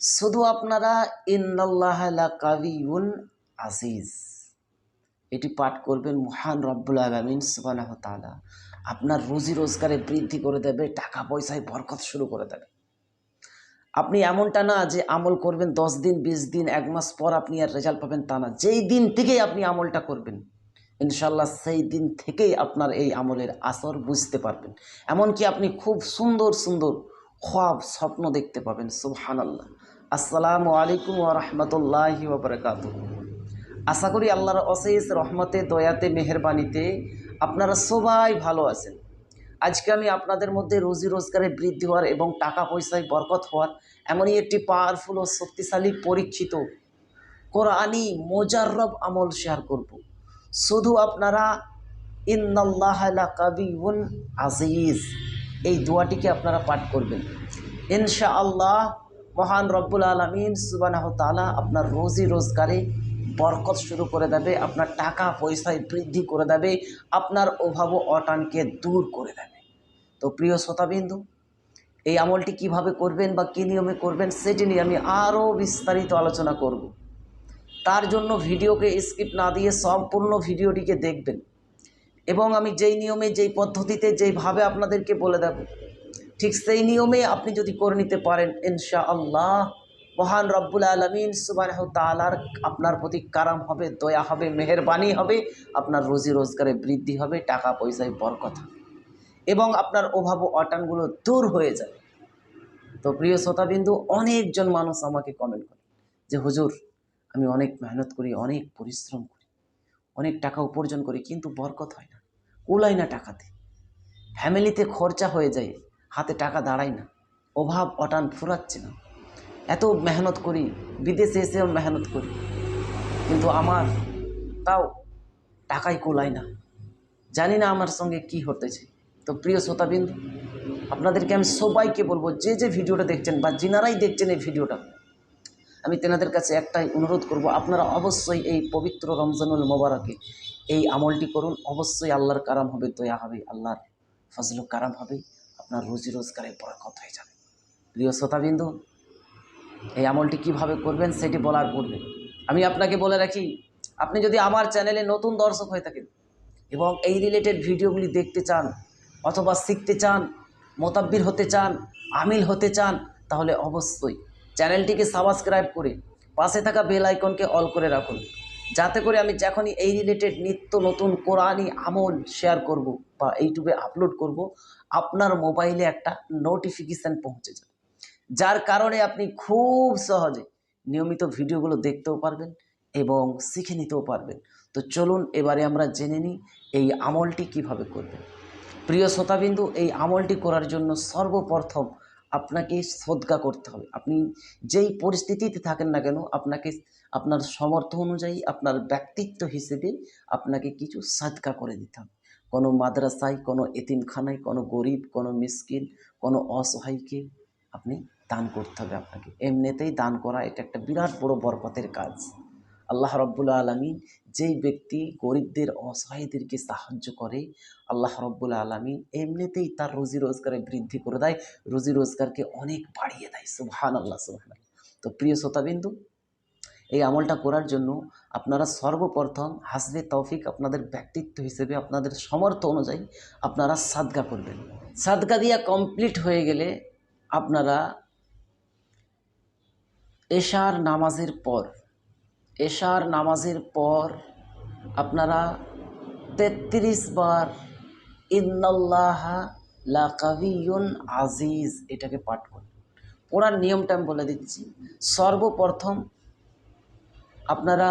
শুধু আপনারা, ইন্নাল্লাহ কাবিউন আজিজ। এটি পাঠ করবেন মহান রব্বুল আলমিন সুবানাহ তালা আপনার রুজি রোজগারে বৃদ্ধি করে দেবে, টাকা পয়সায় বরকত শুরু করে দেবে। আপনি এমনটা না যে আমল করবেন দশ দিন, বিশ দিন, এক মাস পর আপনি আর রেজাল্ট পাবেন তা না। যেই দিন থেকেই আপনি আমলটা করবেন ইনশাল্লাহ সেই দিন থেকেই আপনার এই আমলের আসর বুঝতে পারবেন। এমনকি আপনি খুব সুন্দর সুন্দর খোয়াব স্বপ্ন দেখতে পাবেন সুবহান আল্লাহ আসসালামু আলাইকুম ওয়া রাহমাতুল্লাহি ওয়া বারাকাতুহু। আশা করি আল্লাহর অশেষ রহমতে, দয়াতে মেহেরবানিতে আপনারা সবাই ভালো আছেন। আজকে আমি আপনাদের মধ্যে রুজি রোজগারে বৃদ্ধি হওয়ার এবং টাকা পয়সায় বরকত হওয়ার এমনই একটি পাওয়ারফুল ও শক্তিশালী পরীক্ষিত কোরআনি মোজাররব আমল শেয়ার করব। শুধু আপনারা, ইন্নাল্লাহ কাবিউন আজিজ। এই দোয়াটিকে আপনারা পাঠ করবেন। ইনশা আল্লাহ মহান রব্বুল আলমিন সুবানাহ তালা আপনার রোজি রোজগারে বরকত শুরু করে দেবে, আপনার টাকা পয়সায় বৃদ্ধি করে দেবে, আপনার অভাব অটানকে দূর করে দেবে। তো প্রিয় শ্রোতাবিন্দু, এই আমলটি কীভাবে করবেন বা কী নিয়মে করবেন সেটি নিয়ে আমি আরও বিস্তারিত আলোচনা করব। তার জন্য ভিডিওকে স্কিপ না দিয়ে সম্পূর্ণ ভিডিওটিকে দেখবেন এবং আমি যেই নিয়মে, যেই পদ্ধতিতে, যেইভাবে আপনাদেরকে বলে দেব ঠিক সেই নিয়মে আপনি যদি করে নিতে পারেন ইনশা আল্লাহ মহান রব্বুল আলমিন সুবাহ তালার আপনার প্রতি কারাম হবে, দয়া হবে, মেহরবানি হবে, আপনার রুজি রোজগারে বৃদ্ধি হবে, টাকা পয়সায় বরকত হবে। এবং আপনার অভাব অটানগুলো দূর হয়ে যাবে। তো প্রিয় শ্রোতাবিন্দু, অনেকজন মানুষ আমাকে কমেন্ট করে যে, হুজুর, আমি অনেক মেহনত করি, অনেক পরিশ্রম করি, অনেক টাকা উপার্জন করি, কিন্তু বরকত হয় না। কুলাই না টাকাতে ফ্যামিলিতে খরচা হয়ে যায় হাতে টাকা দাঁড়ায় না। অভাব অটান ফুরাচ্ছে না। এত মেহনত করি, বিদেশে এসেও মেহনত করি। কিন্তু আমার তাও টাকাই কুলায় না। জানি না আমার সঙ্গে কি হতেছে তো প্রিয় শ্রোতাবিন্দু, আপনাদেরকে আমি সবাইকে বলব, যে যে ভিডিওটা দেখছেন বা যিনারাই দেখছেন এই ভিডিওটা, আমি তেনাদের কাছে একটাই অনুরোধ করব, আপনারা অবশ্যই এই পবিত্র রমজানুল মোবারকে এই আমলটি করুন। অবশ্যই আল্লাহর কারাম হবে, দয়া হবে, আল্লাহর ফজল কারাম হবে। আপনার রুজি রোজগারে বরকত হয়ে যাবে। প্রিয় শ্রোতাবিন্দু, এই আমলটি কীভাবে করবেন সেটি বলার পূর্বে আমি আপনাকে বলে রাখি, আপনি যদি আমার চ্যানেলে নতুন দর্শক হয়ে থাকেন এবং এই রিলেটেড ভিডিওগুলি দেখতে চান অথবা শিখতে চান, মোতাব্বির হতে চান, আমিল হতে চান, তাহলে অবশ্যই চ্যানেলটিকে সাবস্ক্রাইব করে পাশে থাকা বেল আইকনকে অল করে রাখুন। যাতে করে আমি যখনই এই রিলেটেড নিত্য নতুন কোরআনই আমল শেয়ার করব বা ইউটিউবে আপলোড করব, আপনার মোবাইলে একটা নোটিফিকেশান পৌঁছে যাবে। যার কারণে আপনি খুব সহজে নিয়মিত ভিডিওগুলো দেখতেও পারবেন এবং শিখে নিতেও পারবেন। তো চলুন এবারে আমরা জেনে নিই এই আমলটি কীভাবে করবেন। প্রিয় শ্রোতাবিন্দু, এই আমলটি করার জন্য সর্বপ্রথম আপনাকে সদকা করতে হবে। আপনি যেই পরিস্থিতিতে থাকেন না কেন, আপনাকে আপনার সমর্থ অনুযায়ী, আপনার ব্যক্তিত্ব হিসেবে আপনাকে কিছু সাদকা করে দিতে হবে। কোনো মাদ্রাসায়, কোনো এতিমখানায়, কোনো গরিব, কোনো মিসকিন, কোনো অসহায়কে আপনি দান করতে হবে আপনাকে। এমনিতেই দান করা এটা একটা বিরাট বড় বরকতের কাজ। আল্লাহ রব্বুল আলমিন যেই ব্যক্তি গরিবদের, অসহায়দেরকে সাহায্য করে, আল্লাহ রব্বুল আলমিন এমনিতেই তার রুজি রোজগারে বৃদ্ধি করে দেয়, রুজি রোজগারকে অনেক বাড়িয়ে দেয় সুবহান আল্লাহ সুবহান তো প্রিয় শ্রোতাবিন্দু, এই আমলটা করার জন্য আপনারা সর্বপ্রথম হাসবে তৌফিক আপনাদের ব্যক্তিত্ব হিসেবে, আপনাদের সমর্থ অনুযায়ী আপনারা সাদগা করবেন। সাদগা দিয়া কমপ্লিট হয়ে গেলে আপনারা এশার নামাজের পর এশার নামাজের পর আপনারা তেত্রিশ বার ইন্নাল্লাহ লা আজিজ এটাকে পাঠ করুন। পড়ার নিয়মটা আমি বলে দিচ্ছি। সর্বপ্রথম আপনারা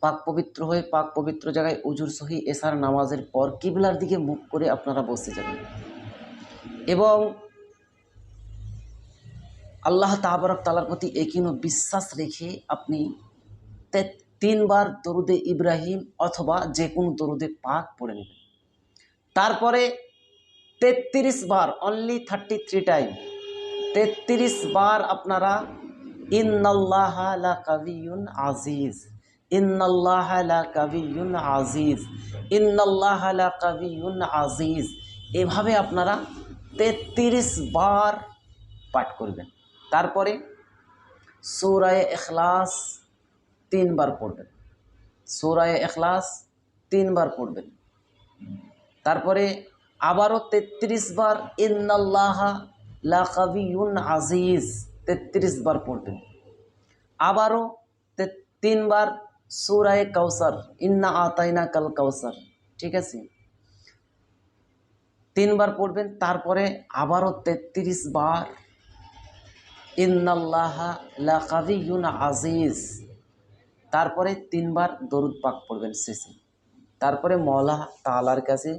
পাক পবিত্র হয়ে পাক পবিত্র জায়গায় উজুর সহি এশার নামাজের পর কিবলার দিকে মুখ করে আপনারা বসে যাবেন। এবং আল্লাহ তাবারক তালার প্রতি একিনো বিশ্বাস রেখে আপনি তিনবার দরুদে ইব্রাহিম অথবা যে কোনো দরুদে পাক পড়ে নেবেন। তারপরে তেত্রিশ বার অনলি থার্টি থ্রি টাইম তেত্রিশ বার আপনারা ইন্নাল্লাহ কাবিউন আজিজ, ইন্নাল্লাহ কাবিউন আজিজ, ইন্নাল্লাহ কাবিউন আজিজ, এভাবে আপনারা তেত্রিশ বার পাঠ করবেন। তারপরে সৌরায় এখলাস তিনবার পড়বেন। সৌরায় এখলাস তিনবার পড়বেন। তারপরে আবারও তেত্রিশ বার ইন্নাল্লাহা লাকাবিউন আজিজ তেত্রিশ বার পড়বেন। আবারও তিনবার সুরায় কাউসার, ইন্না আতাইনা কাল কাউসার, ঠিক আছে? তিনবার পড়বেন, তারপরে আবারও তেত্রিশ বার আজিজ। তারপরে তিনবার দরুদ পাক পড়বেন শেষে। তারপরে মৌলা তালার কাছে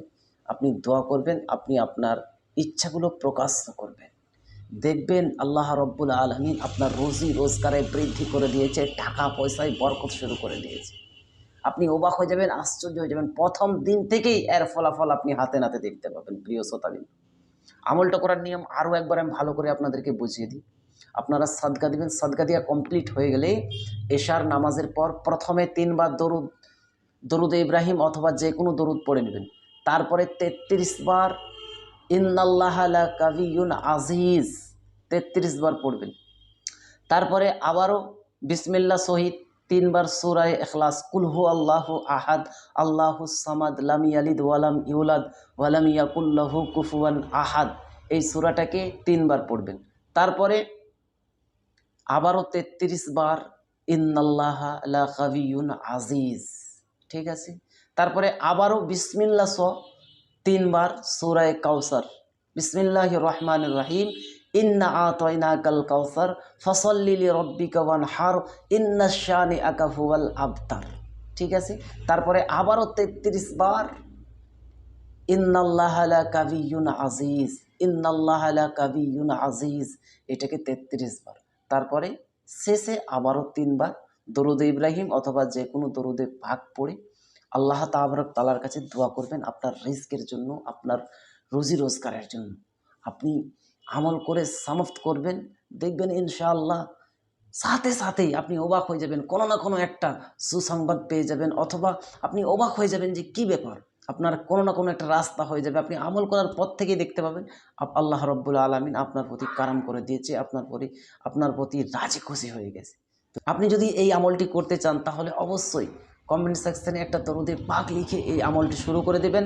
আপনি দোয়া করবেন, আপনি আপনার ইচ্ছাগুলো প্রকাশ করবেন। দেখবেন আল্লাহ রব্বুল আলমিন আপনার রোজি রোজগারে বৃদ্ধি করে দিয়েছে, টাকা পয়সায় বরকত শুরু করে দিয়েছে। আপনি অবাক হয়ে যাবেন, আশ্চর্য হয়ে যাবেন, প্রথম দিন থেকেই এর ফলাফল আপনি হাতে নাতে দেখতে পাবেন, প্রিয় শ্রোতাবিন আমলটা করার নিয়ম আরও একবার আমি ভালো করে আপনাদেরকে বুঝিয়ে দিই। আপনারা সাদগা দিবেন। সাদকা দিয়া কমপ্লিট হয়ে গেলে এশার নামাজের পর প্রথমে তিনবার দরুদ দরুদ ইব্রাহিম অথবা যে কোনো দরুদ পড়ে নেবেন। তারপরে তেত্রিশ বার ইন্নাল্লাহ লা কাবিউন আজিজ তেত্রিশ বার পড়বেন। তারপরে আবারও বিসমিল্লা শহীদ তিনবার সুরায় এখলাস কুলহু আল্লাহ আহাদ, আল্লাহু সামাদ, লাম ইয়ালিদ ওয়ালাম ইউলাদ ওয়ালাম ইয়াকুল্লাহু কুফুয়ান আহাদ। এই সুরাটাকে তিনবার পড়বেন। তারপরে আবারও তেত্রিশ বার, ইন্নাল্লাহ কাবিউন আজিজ। ঠিক আছে? তারপরে আবারও বিসমিল্লা স তিনবার সুরায় কাউসার বিসমিল্লাহ রহমান রাহিম। ইন্না আতয়না কাউসার ফসল্লিলি রব্বিকা ওয়ান হার ইন্না আকাফুয়াল আবতার। ঠিক আছে? তারপরে আবারও তেত্রিশ বার, ইন্নাল্লাহ কাবিউন আজিজ। ইন্নাল্লাহ কাবিউন আজিজ। এটাকে তেত্রিশ বার। তারপরে শেষে আবারও তিনবার দরুদ ইব্রাহিম অথবা যে কোনো দরুদে পাক পড়ে আল্লাহ তাবরক তালার কাছে দোয়া করবেন আপনার রিস্কের জন্য, আপনার রুজি রোজগারের জন্য। আপনি আমল করে সামফত করবেন, দেখবেন ইনশাআল্লাহ সাথে সাথেই আপনি অবাক হয়ে যাবেন, কোনো না কোনো একটা সুসংবাদ পেয়ে যাবেন অথবা আপনি অবাক হয়ে যাবেন যে কি ব্যাপার। আপনার কোনো না কোনো একটা রাস্তা হয়ে যাবে। আপনি আমল করার পর থেকেই দেখতে পাবেন। আল্লাহ রব্বুল আলমিন আপনার প্রতি কারাম করে দিয়েছে, আপনার প্রতি আপনার প্রতি রাজি খুশি হয়ে গেছে। আপনি যদি এই আমলটি করতে চান, তাহলে অবশ্যই কমেন্ট সেকশানে একটা তরুণদের পাক লিখে এই আমলটি শুরু করে দেবেন।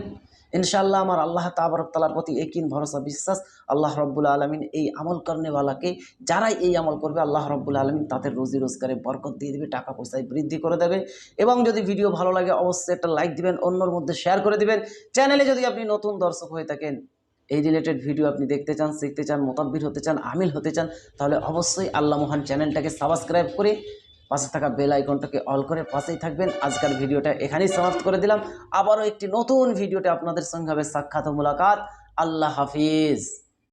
ইনশাআল্লাহ আমার আল্লাহ তাবরক তালার প্রতি একিন ভরসা, বিশ্বাস, আল্লাহ রব্বুল আলমিন এই আমল কর্নেওয়ালাকে, যারাই এই আমল করবে, আল্লাহ রব্বুল আলমিন তাদের রোজি রোজগারে বরকত দিয়ে দেবে, টাকা পয়সায় বৃদ্ধি করে দেবে। এবং যদি ভিডিও ভালো লাগে, অবশ্যই একটা লাইক দিবেন, অন্যর মধ্যে শেয়ার করে দিবেন। চ্যানেলে যদি আপনি নতুন দর্শক হয়ে থাকেন, এই রিলেটেড ভিডিও আপনি দেখতে চান, শিখতে চান, মোতাব্বির হতে চান, আমিল হতে চান, তাহলে অবশ্যই আল্লাহ মহান চ্যানেলটাকে সাবস্ক্রাইব করে পাশে থাকা বেল আইকনটাকে অল করে পাশেই থাকবেন। আজকের ভিডিওটা এখানেই সমাপ্ত করে দিলাম। আবারও একটি নতুন ভিডিওতে আপনাদের সঙ্গে হবে সাক্ষাৎ মুলাকাত। আল্লাহ হাফিজ।